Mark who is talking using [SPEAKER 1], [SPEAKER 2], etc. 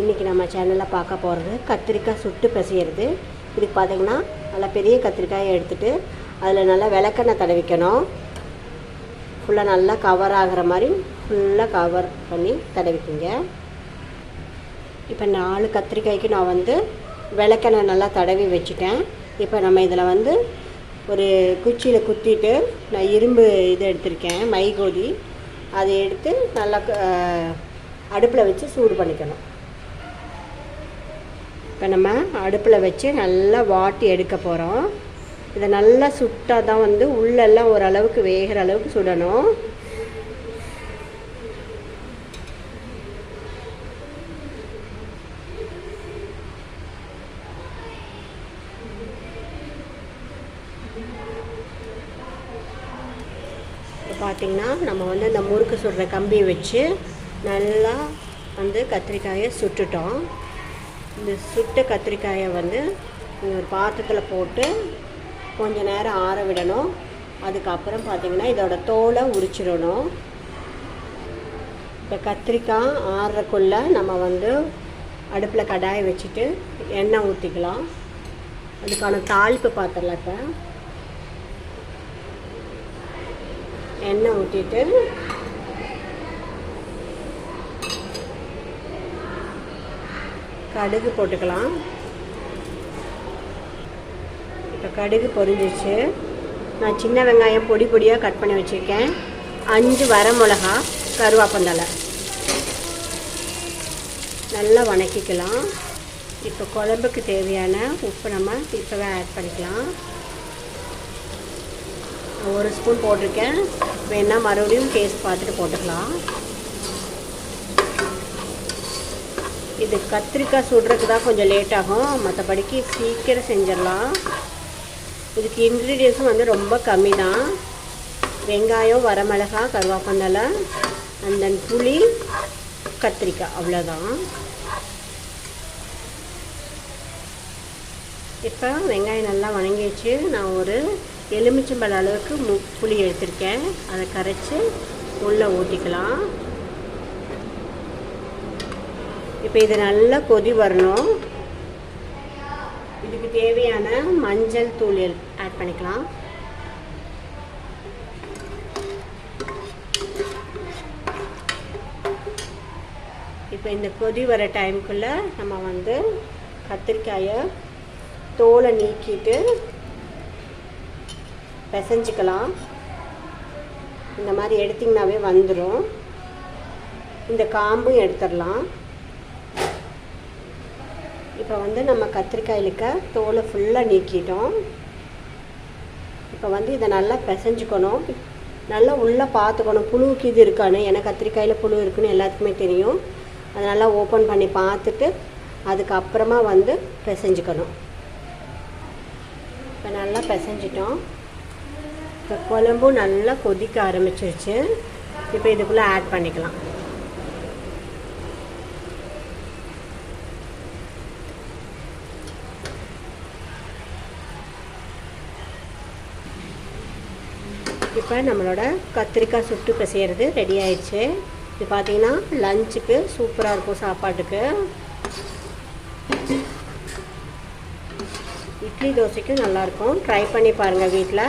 [SPEAKER 1] இன்றைக்கி நம்ம சேனலில் பார்க்க போகிறது கத்திரிக்காய் சுட்டு பிசையிறது. இதுக்கு பார்த்தீங்கன்னா நல்லா பெரிய கத்திரிக்காயை எடுத்துகிட்டு அதில் நல்லா விளக்கெண்ணெய் தடவிக்கணும். ஃபுல்லாக நல்லா கவர் ஆகிற மாதிரி ஃபுல்லாக கவர் பண்ணி தடவிக்குங்க. இப்போ நாலு கத்திரிக்காய்க்கு நான் வந்து விளக்கெண்ணெய் நல்லா தடவி வச்சுட்டேன். இப்போ நம்ம இதில் வந்து ஒரு குச்சியில் குத்திட்டு நான் இரும்பு இது எடுத்திருக்கேன் மைகோதி. அதை எடுத்து நல்லா அடுப்பில் வச்சு சூடு பண்ணிக்கணும். இப்போ நம்ம அடுப்பில் வச்சு நல்லா வாட்டி எடுக்க போகிறோம் இதை நல்லா சுட்டால் தான் வந்து உள்ளெல்லாம் ஓரளவுக்கு வேகிற அளவுக்கு சுடணும். பார்த்திங்கன்னா நம்ம வந்து இந்த முறுக்கு சுடுற கம்பியை வச்சு நல்லா வந்து கத்திரிக்காயை சுட்டுட்டோம். இந்த சுட்ட கத்திரிக்காயை வந்து ஒரு பாத்திரத்தில் போட்டு கொஞ்ச நேரம் ஆற விடணும். அதுக்கப்புறம் பார்த்திங்கன்னா இதோட தோலை உரிச்சிடணும். இப்போ கத்திரிக்காய் ஆறுறக்குள்ளே நம்ம வந்து அடுப்பில் கடாயை வச்சுட்டு எண்ணெய் ஊற்றிக்கலாம் அதுக்கான தாளிப்பு பார்த்துடலாம் இப்போ. எண்ணெய் ஊற்றிட்டு கடுகு போட்டுக்கலாம். இப்போ கடுகு பொரிஞ்சிச்சு நான் சின்ன வெங்காயம் பொடி பொடியாக கட் பண்ணி வச்சுருக்கேன். அஞ்சு வர மிளகா கருவேப்பந்தலை நல்லா வணக்கிக்கலாம். இப்போ குழம்புக்கு தேவையான உப்பு நம்ம இப்போவே ஆட் பண்ணிக்கலாம். ஒரு ஸ்பூன் போட்டிருக்கேன். வேணால் மறுபடியும் டேஸ்ட் பார்த்துட்டு போட்டுக்கலாம். இது கத்திரிக்காய் சுடுறதுக்கு தான் கொஞ்சம் லேட் ஆகும். மற்றபடிக்கு சீக்கிரம் செஞ்சிடலாம். இதுக்கு இன்க்ரீடியன்ஸும் வந்து ரொம்ப கம்மி தான். வெங்காயம் வரமிளகா கருவேப்பந்தலை அண்ட் தென் புளி கத்திரிக்காய் அவ்வளோதான் இப்போ வெங்காயம் நல்லா வணங்கிடுச்சு. நான் ஒரு எலுமிச்சம்பழ அளவுக்கு மு புளி எடுத்திருக்கேன். அதை கரைச்சி உள்ளே ஊற்றிக்கலாம். இப்போ இது நல்லா கொதி வரணும். இதுக்கு தேவையான மஞ்சள் தூள் ஆட் பண்ணிக்கலாம். இப்போ இந்த கொதி வர டைமுக்குள்ளே நம்ம வந்து கத்திரிக்காயை தோலை நீக்கிட்டு பிசைஞ்சிக்கலாம். இந்த மாதிரி எடுத்திங்கனாவே வந்துடும் இந்த காம்பும் எடுத்துடலாம். இப்போ வந்து நம்ம கத்திரிக்காயிலுக்க தோலை ஃபுல்லாக நீக்கிட்டோம். இப்போ வந்து இதை நல்லா பிசைஞ்சுக்கணும். நல்லா உள்ளே பார்த்துக்கணும். புழுவுக்கு இது இருக்கான்னு ஏன்னா கத்திரிக்காயில் புழு இருக்குன்னு எல்லாத்துக்குமே தெரியும். அதை நல்லா ஓப்பன் பண்ணி பார்த்துட்டு அதுக்கப்புறமா வந்து பிசைஞ்சுக்கணும். இப்போ நல்லா பிசைஞ்சிட்டோம். இப்போ குழம்பும் நல்லா கொதிக்க ஆரம்பிச்சிருச்சு இப்போ இதுக்குள்ளே ஆட் பண்ணிக்கலாம். இப்போ நம்மளோட கத்திரிக்காய் சுட்டு பிசையிறது ரெடி ஆயிடுச்சு. இது பார்த்தீங்கன்னா லஞ்சுக்கு சூப்பராக இருக்கும் சாப்பாட்டுக்கு. இட்லி தோசைக்கும் நல்லாயிருக்கும் ட்ரை பண்ணி பாருங்கள் வீட்டில்.